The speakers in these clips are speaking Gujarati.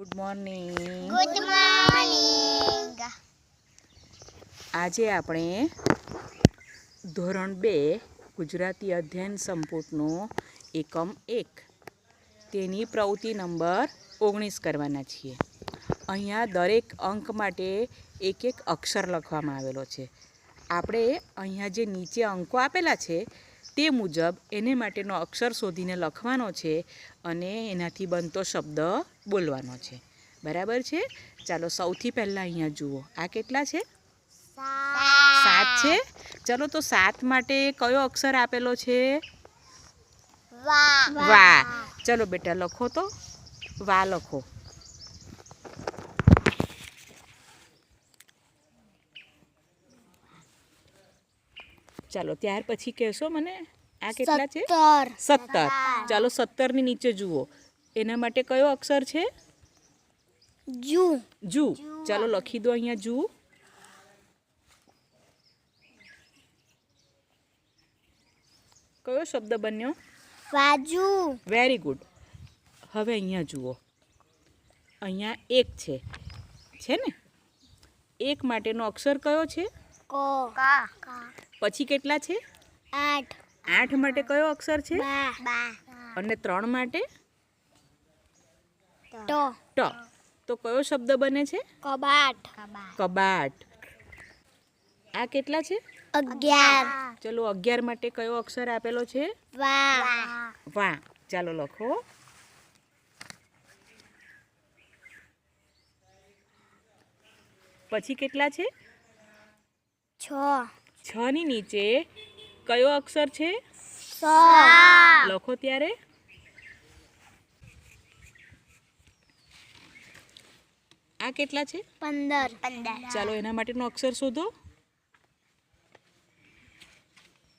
ગુડ મોર્નિંગ ગુડ મોર્નિંગ આજે આપણે ધોરણ બે ગુજરાતી અધ્યયન સંપુટનો એકમ એક. તેની પ્રવૃત્તિ નંબર ઓગણીસ કરવાના છીએ. અહીંયા દરેક અંક માટે એક એક અક્ષર લખવામાં આવેલો છે. આપણે અહીંયા જે નીચે અંકો આપેલા છે તે મુજબ એને માટેનો અક્ષર શોધીને લખવાનો છે અને એનાથી બનતો શબ્દ બોલવાનો છે. બરાબર છે? ચાલો સૌથી પહેલાં અહીંયા જુઓ. આ કેટલા છે? સાત છે? ચલો તો સાત માટે કયો અક્ષર આપેલો છે? વાહ વા. ચલો બેટા લખો તો. વા લખો. ચાલો ત્યાર પછી કહેશો મને આ કેટલા છે? સત્તર. સત્તર. ચાલો સત્તરની નીચે જુઓ. એના માટે કયો અક્ષર છે? જુ. જુ. ચાલો લખી દો અહીંયા જુ. કયો શબ્દ બન્યો? બાજુ વેરી ગુડ હવે અહીંયા જુઓ. અહીંયા એક છે. છે ને? એક માટેનો અક્ષર કયો છે? કો. કા. પછી કેટલા છે? આઠ. આઠ માટે કયો અક્ષર છે? બા. બા. અને ત્રણ માટે? ટો. ટ. તો કયો શબ્દ બને છે? કબાટ. કબાટ. આ કેટલા છે? અગિયાર. ચલો અગિયાર માટે કયો અક્ષર આપેલો છે? વા. વાહ ચાલો લખો. પછી કેટલા છે? છ. છ ની નીચે કયો અક્ષર છે? લખો ત્યારે. આ કેટલા છે? પંદર. પંદર. ચાલો એના માટેનો અક્ષર શોધો.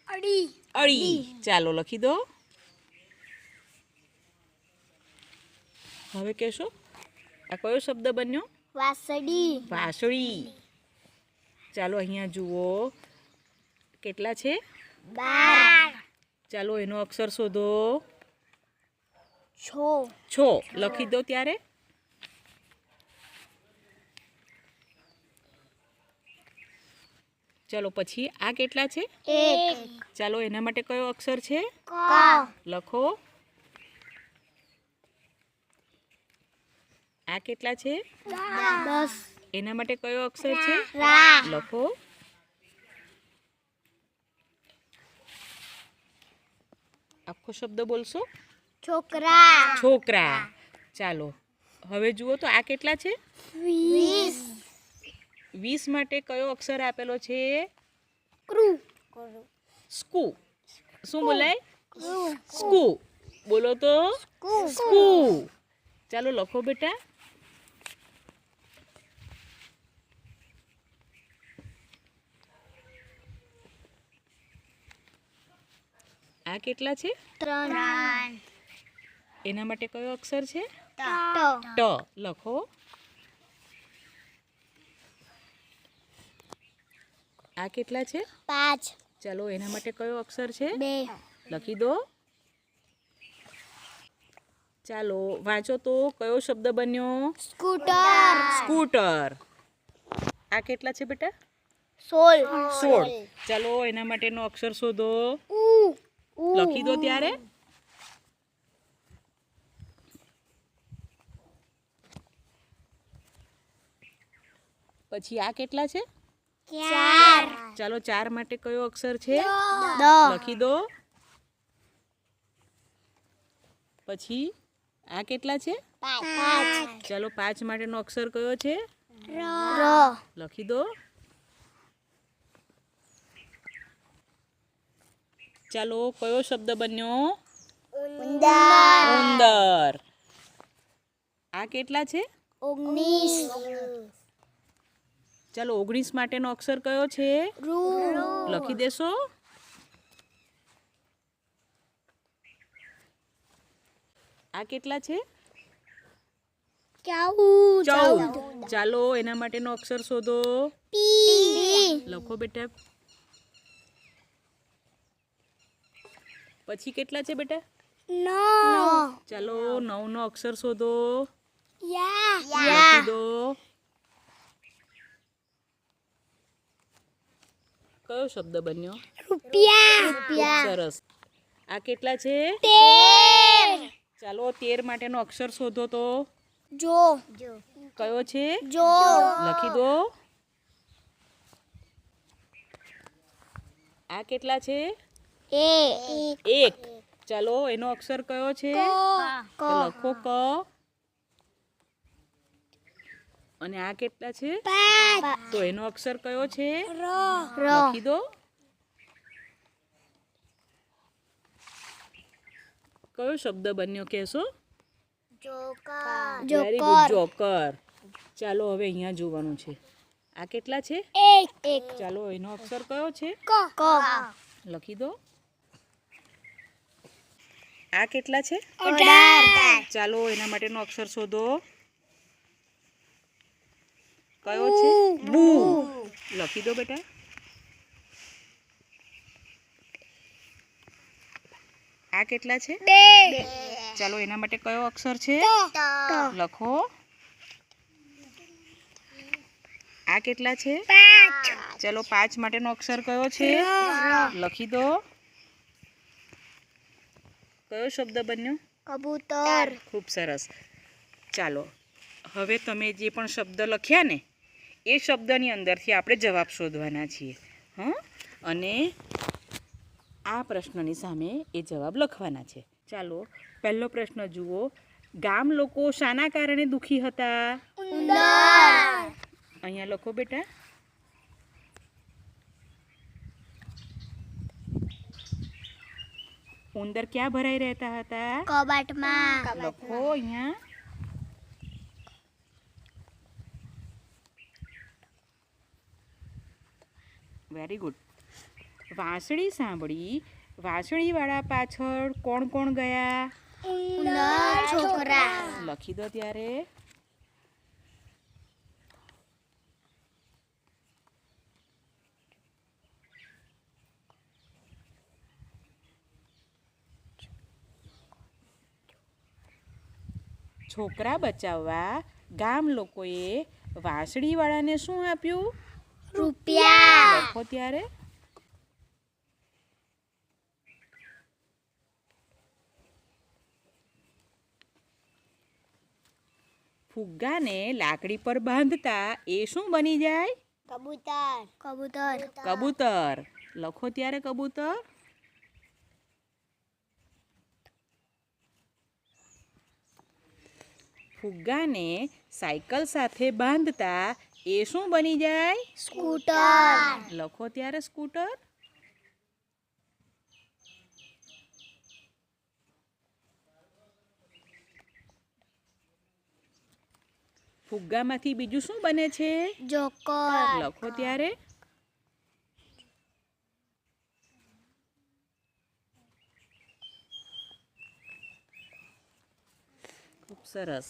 અડી અડી ચાલો લખી દો. હવે કહેશો. આ કયો શબ્દ બન્યો? વાસડી વાસળી. ચાલો અહીંયા જુઓ. કેટલા છે? ચાલો એનો અક્ષર શોધો. છો. છો. લખી દો ત્યારે. ચાલો પછી આ કેટલા છે? ચાલો એના માટે કયો અક્ષર છે? લખો. આ કેટલા છે? દસ. એના માટે કયો અક્ષર છે? લખો. આખો શબ્દ બોલશો? છોકરા. છોકરા. ચાલો. હવે જુઓ તો આ કેટલા છે? વીસ. માટે કયો અક્ષર આપેલો છે? સ્કૂ. શું બોલાય? સ્કૂ. બોલો તો? સ્કૂ. ચાલો લખો બેટા. આ કેટલા છે? ત્રણ. એના માટે કયો અક્ષર છે? ટ. ટ. લખો. આ કેટલા છે? પાંચ. ચાલો એના માટે કયો અક્ષર છે? બે. લખી દો. ચાલો વાંચો તો કયો શબ્દ બન્યો? સ્કૂટર. સ્કૂટર. આ કેટલા છે બેટા? સોળ. સોળ. ચાલો એના માટેનો અક્ષર શોધો. ઉ. લખી દો ત્યારે. પછી આ કેટલા છે? ચાર. ચાલો ચાર માટે કયો અક્ષર છે? લખી દો. પછી આ કેટલા છે? પાંચ. ચાલો પાંચ માટેનો અક્ષર કયો છે? લખી દો. ચાલો કયો શબ્દ બન્યો? ઉંદર. આ કેટલા છે? ચાલો ઓગણીસ માટેનો અક્ષર કયો છે? લખી દેશો. આ કેટલા છે? ચાલો એના માટેનો અક્ષર શોધો. લખો બેટા. પછી કેટલા છે બેટા? ચાલો નવ નો અક્ષર શોધો. કયો શબ્દ બન્યો? સરસ. આ કેટલા છે? ચાલો તેર માટેનો અક્ષર શોધો તો. જો. કયો છે? જો. લખી દો. આ કેટલા છે? એક. ચાલો એનો અક્ષર કયો છે? લખો ક. અને આ કેટલા છે? તો એનો અક્ષર કયો છે? લખી દો. કયો શબ્દ બન્યો કહેશો? જોકર. ચાલો હવે અહીંયા જોવાનું છે. આ કેટલા છે? ચાલો એનો અક્ષર કયો છે? લખી દો. આ કેટલા છે? ચાલો એના માટેનો અક્ષર શોધો. કયો છે? બુ. લખી દો બેટા. આ કેટલા છે? ચાલો એના માટે કયો અક્ષર છે? લખો. આ કેટલા છે? પાંચ. ચાલો પાંચ માટેનો અક્ષર કયો છે? લખી દો. કયો શબ્દ બન્યો? કબૂતર. ખૂબ સરસ. ચાલો હવે તમે જે પણ શબ્દ લખ્યા ને એ શબ્દની અંદરથી આપણે જવાબ શોધવાના છીએ હં? અને આ પ્રશ્નની સામે એ જવાબ લખવાના છે. ચાલો પહેલો પ્રશ્ન જુઓ. ગામ લોકો શાના કારણે દુઃખી હતા? અહીંયા લખો બેટા. ઉંદર ક્યાં ભરાઈ રહેતા હતા કબાટમાં લખો અહીંયા વેરી ગુડ વાંસળી સાંભળી વાંસળીવાળા પાછળ કોણ કોણ ગયા ઉંદર છોકરા લખી દો ત્યારે છોકરા બચાવવા ગામ લોકોએ વાંસળીવાળાને શું આપ્યું? રૂપિયા. લખો ત્યારે. ફુગ્ગાને લાકડી પર બાંધતા એ શું બની જાય? કબૂતર. કબૂતર. કબૂતર. લખો ત્યારે કબૂતર. ફુગ્ગાને સાયકલ સાથે બાંધતા એ શું બની જાય? સ્કૂટર. લખો ત્યારે સ્કૂટર. ફુગ્ગામાંથી બીજું શું બને છે? જોકર. લખો ત્યારે. ખૂબ સરસ.